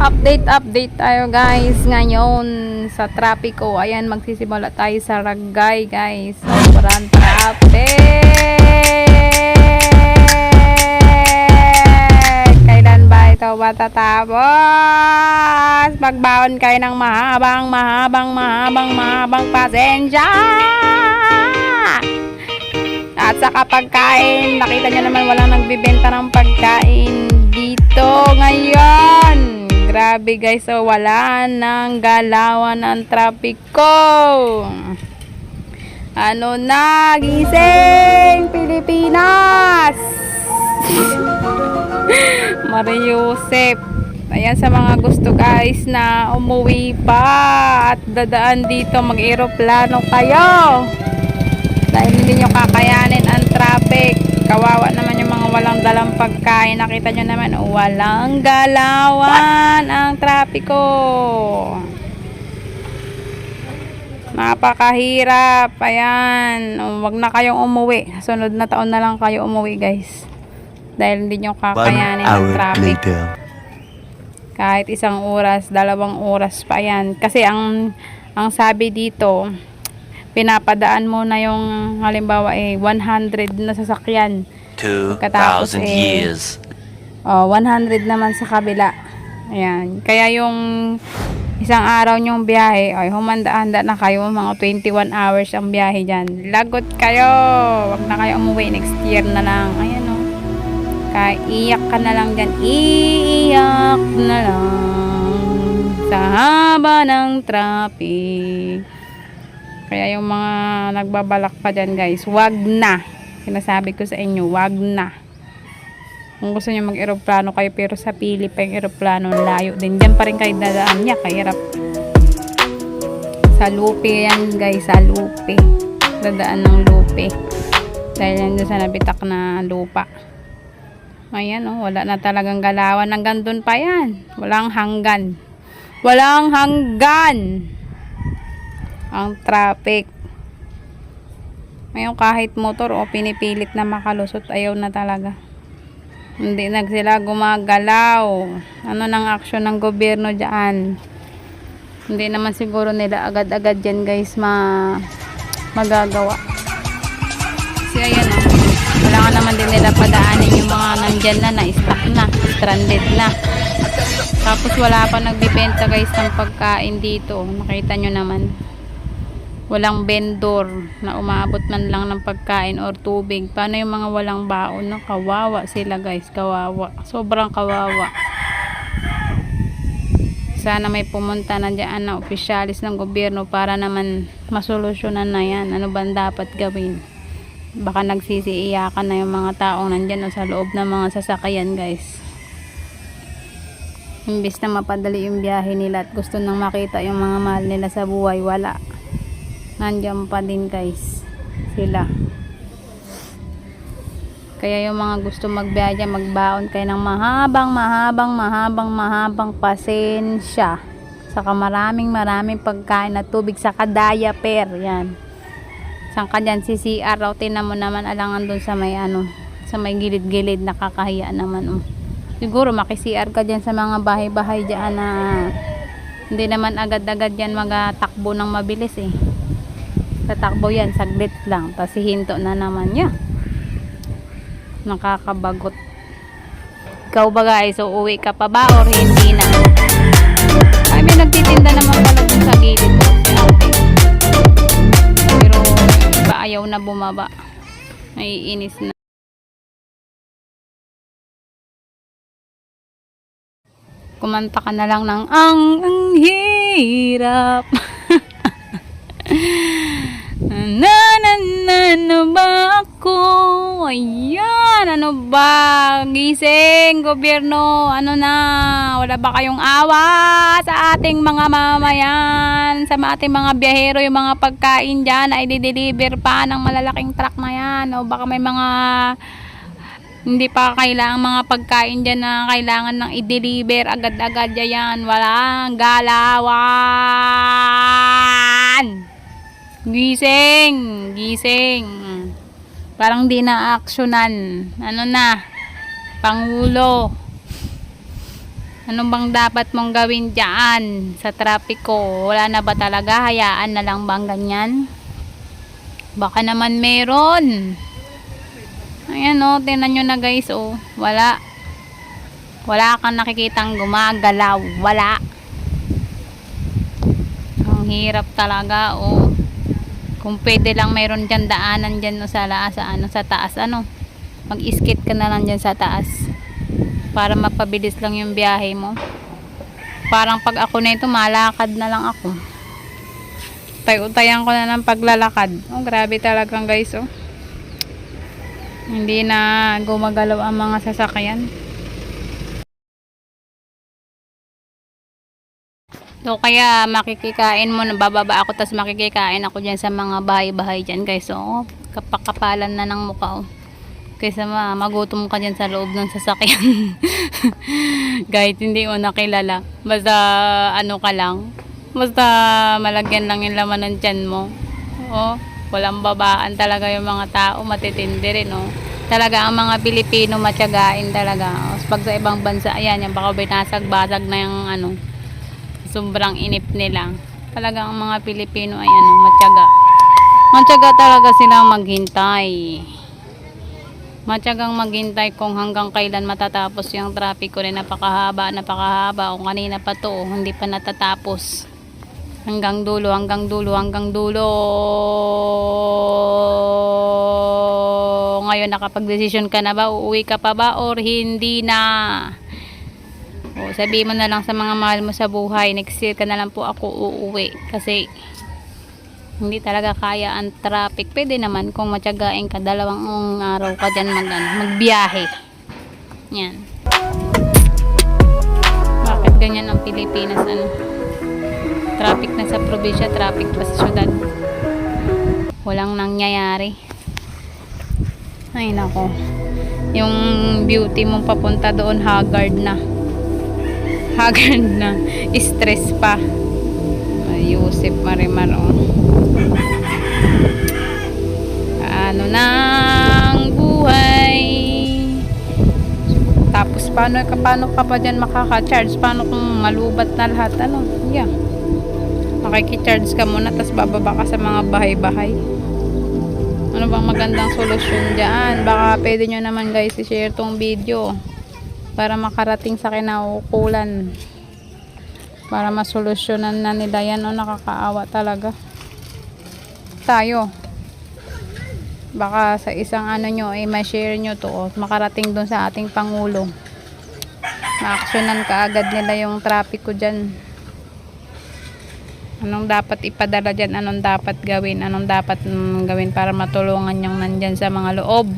Update, update tayo guys. Ngayon sa trapiko. Ayan, magsisimula tayo sa Ragay guys. Sobrang traffic! Kailan ba ito matatapos? Magbaon kayo ng mahabang, mahabang, mahabang, mahabang pasensya! At sa kapagkain, nakita nyo naman walang nagbibenta ng pagkain dito ngayon. Grabe guys, so wala nang galawan ang trapiko. Ano na, gising Pilipinas! Mariusep. Ayan sa mga gusto guys na umuwi pa at dadaan dito mag-aeroplano kayo dahil hindi nyo kakayanin ang traffic kawawa naman yung mga walang dalang pagkain. Nakita nyo naman walang galawan ang trapiko. Napakahirap. Ayan. Wag na kayong umuwi. Sunod na taon na lang kayo umuwi guys. Dahil hindi nyo kakayanin ang traffic. later. kahit isang oras, dalawang oras pa. Yan. Kasi ang ang sabi dito, pinapadaan mo na yung halimbawa eh 100 na sasakyan. Katapos, 2,000 eh, years. Oh, 100 naman sa kabila. Ayan. Kaya yung isang araw nyong biyahe, ay humanda-handa na kayo, mga 21 hours ang biyahe dyan. Lagot kayo! Wag na kayo umuwi next year na lang. Ayan o. Kaya iyak ka na lang dyan. Iiyak na lang sa haba ng traffic. Kaya yung mga nagbabalak pa dyan guys, wag na. Sinasabi ko sa inyo, wag na. Kung gusto niyo mag-aeroplano kayo pero sa pili pa layo din. Diyan pa rin kayo dadaan niya. Kahirap. Sa lupi yan guys. Sa lupi. Dadaan ng lupi. Dahil yan doon sa nabitak na lupa. Ayan oh, wala na talagang galawan. Hanggang doon pa yan. Walang hanggan. Walang hanggan. Ang traffic. Ngayon kahit motor o pinipilit na makalusot ayaw na talaga. Hindi na sila gumagalaw. Ano nang aksyon ng gobyerno dyan? Hindi naman siguro nila agad-agad dyan guys ma magagawa. Kasi ayan o. Wala nga naman din nila padaanin yung mga nandyan na na-stuck na. Stranded na. Tapos wala pa nagbibenta guys ng pagkain dito. Nakita nyo naman. Walang vendor na umaabot man lang ng pagkain or tubig. Paano yung mga walang baon? No? Kawawa sila guys. Kawawa. Sobrang kawawa. Sana may pumunta na dyan na opisyalis ng gobyerno para naman masolusyonan na yan. Ano ba dapat gawin? Baka nagsisiiyakan na yung mga taong nandyan o sa loob ng mga sasakyan guys. Imbis na mapadali yung biyahe nila at gusto nang makita yung mga mahal nila sa buhay, wala nandiyan pa din guys. Sila. Kaya yung mga gusto magbiyahe magbaon kayo ng mahabang mahabang mahabang mahabang pasensya. Saka maraming maraming pagkain at tubig saka diaper yan. Saan ka dyan si CR raw tinan mo naman alangan dun sa may ano sa may gilid gilid nakakahiya naman oh. siguro maki CR ka dyan sa mga bahay bahay dyan na hindi naman agad agad yan magatakbo ng mabilis eh tatakbo yan saglit lang. Tapos hihinto na naman niya. Nakakabagot. Ikaw ba guys? Uuwi ka pa ba or hindi na? Ay may nagtitinda naman pala sa gilid ko si pero iba ayaw na bumaba. Naiinis na. Kumanta ka na lang ng ang ang hirap na ba ako. Ayan ano ba? Gising gobyerno ano na? Wala ba kayong awa sa ating mga mamayan sa ating mga biyahero yung mga pagkain dyan ay dideliver pa ng malalaking truck na yan. O baka may mga hindi pa kailangan mga pagkain dyan na kailangan ng i-deliver agad-agad yan walang galawan gising gising parang di na aksyonan ano na pangulo Ano bang dapat mong gawin dyan sa trapiko? Wala na ba talaga? Hayaan na lang bang ganyan? Baka naman meron. Ayan o, tinan nyo na guys o. Wala. Wala kang nakikitang gumagalaw. Wala. Ang hirap talaga o. Kung pwede lang mayroon dyan daanan dyan o sa, la- sa, ano, sa taas. Ano? Mag-skate ka na lang dyan sa taas. Para mapabilis lang yung biyahe mo. Parang pag ako na ito, malakad na lang ako. Tay-utayan ko na ng paglalakad. Oh, grabe talagang guys, oh. Hindi na gumagalaw ang mga sasakyan. So, kaya makikikain mo, bababa ako, tapos makikikain ako dyan sa mga bahay-bahay dyan, guys. So, oh, kapakapalan na ng mukha, oh. Kaysa ma magutom ka dyan sa loob ng sasakyan. Kahit hindi mo nakilala. Basta, ano ka lang. Basta, malagyan lang yung laman ng tiyan mo. Oh, walang babaan talaga yung mga tao. Matitindi rin, oh. Talaga, ang mga Pilipino matiyagain talaga. Oh, pag sa ibang bansa, ayan, yung baka binasag-basag na yung, ano, sobrang inip nila. Talaga ang mga Pilipino ay ano, matyaga. Matyaga talaga silang maghintay. Matyagang maghintay kung hanggang kailan matatapos yung traffic ko rin napakahaba, napakahaba. O kanina pa to, oh, hindi pa natatapos. Hanggang dulo, hanggang dulo, hanggang dulo. Ngayon nakapag-desisyon ka na ba? Uuwi ka pa ba or hindi na? O, sabihin mo na lang sa mga mahal mo sa buhay, next year ka na lang po ako uuwi. Kasi, hindi talaga kaya ang traffic. Pwede naman kung matyagain ka, dalawang araw ka dyan mag, ano, magbiyahe. Yan. Bakit ganyan ang Pilipinas? Ano? Traffic na sa probinsya, traffic pa sa syudad. Walang nangyayari. Ay, nako. Yung beauty mong papunta doon, haggard na haggard na stress pa. Yusip Marimar oh. ano nang buhay? Tapos paano, paano ka pa dyan makaka-charge? Paano kung malubat na lahat? Ano? Yeah. Makikicharge ka muna tapos bababa ka sa mga bahay-bahay. Ano bang magandang solusyon dyan? Baka pwede nyo naman guys i-share tong video para makarating sa kinaukulan. Para masolusyonan na nila yan o nakakaawa talaga. Tayo. Baka sa isang ano nyo ay ma-share nyo to o makarating dun sa ating pangulo. Ma-actionan kaagad nila yung traffic ko dyan. Anong dapat ipadala dyan? Anong dapat gawin? Anong dapat mm, gawin para matulungan yung nandyan sa mga loob